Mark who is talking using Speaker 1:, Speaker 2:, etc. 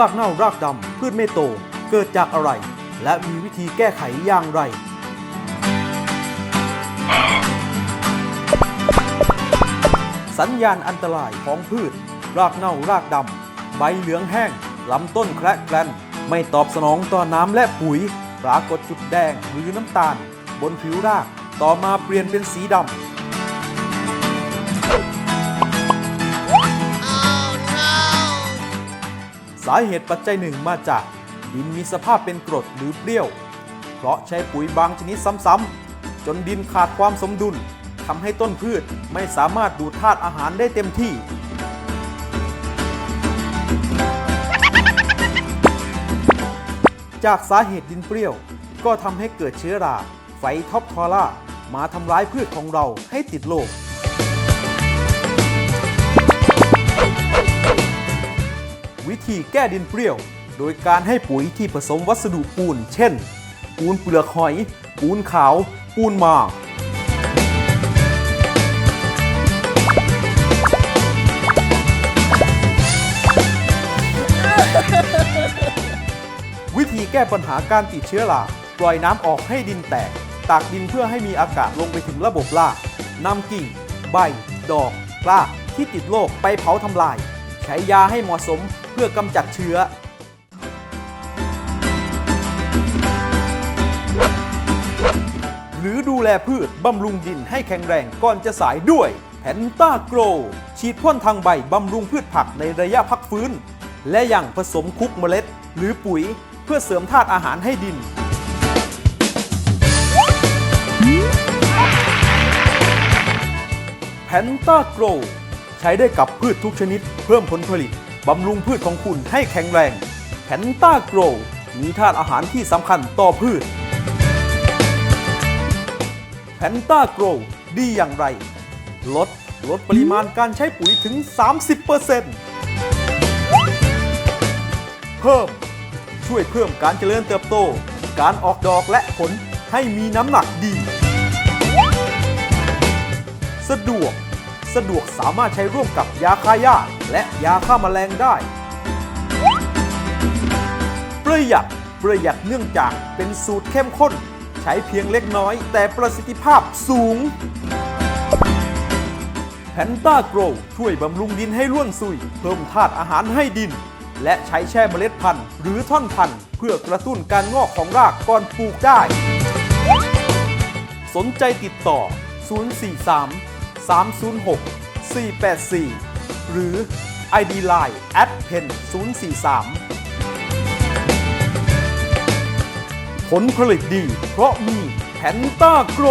Speaker 1: รากเน่ารากดำพืชไม่โต เกิดจากอะไร และมีวิธีแก้ไขอย่างไร สัญญาณอันตรายของพืช รากเน่ารากดำใบเหลืองแห้งลำต้นแคระแกลนไม่ตอบสนองต่อน้ำและปุ๋ย ปรากฏจุดแดงหรือน้ำตาล บนผิวราก ต่อมาเปลี่ยนเป็นสีดำ สาเหตุปัจจัยหนึ่งมาจาก ดินมีสภาพเป็นกรดหรือเปรี้ยว เพราะใช้ปุ๋ยบางชนิดซ้ำๆ จนดินขาดความสมดุลทำให้ต้นพืชไม่สามารถดูดธาตุอาหารได้เต็มที่ จากสาเหตุดินเปรี้ยว ก็ทำให้เกิดเชื้อรา ไฟท็อปทอร่ามาทำร้ายพืชของเราให้ติดโรค วิธีแก้ดินเปรี้ยว โดยการให้ปุ๋ยที่ผสมวัสดุปูน เช่น ปูนเปลือกหอย ปูนขาว ปูนหมากวิธีแก้ปัญหาการติดเชื้อราปล่อยน้ำออกให้ดินแตก ตากดินเพื่อให้มีอากาศลงไปถึงระบบรากนำกิ่ง ใบ ดอกรากที่ติดโรคไปเผาทำลาย ใช้ยาให้เหมาะสม พื่อกำจัดเชื้อ หรือดูแลพืชบำรุงดินให้แข็งแรงก่อนจะสายด้วยแพนต้าโกรฉีดพ่นทางใบบำรุงพืชผักในระยะพักฟื้น และยังผสมคุกเมล็ด หรือปุ๋ยเพื่อเสริมธาตุอาหารให้ดินแพนต้าโกรใช้ได้กับพืชทุกชนิดเพิ่มผลผลิต บำรุงพืชของคุณให้แข็งแรงแพนต้าโกรมีธาตุอาหารที่สำคัญต่อพืชแพนต้าโกรดีอย่างไร ลดลดปริมาณการใช้ปุ๋ยถึง 30%เพิ่มช่วยเพิ่มการเจริญเติบโต การออกดอกและผลให้มีน้ำหนักดี สะดวก สะดวกสามารถใช้ร่วมกับยาฆ่าหญ้าและยาฆ่าแมลงได้ ประหยัดประหยัดเนื่องจากเป็นสูตรเข้มข้น ใช้เพียงเล็กน้อย แต่ประสิทธิภาพสูงแพนต้าโกรช่วยบำรุงดินให้ร่วนซุย เพิ่มธาตุอาหารให้ดิน และใช้แช่เมล็ดพันธุ์ หรือท่อนพันธุ์ เพื่อกระตุ้นการงอกของรากก่อนปลูกได้ สนใจติดต่อ 043 306 484 หรือ ID Line at pen 043 ผลผลิตดีเพราะมีแพนต้าโกร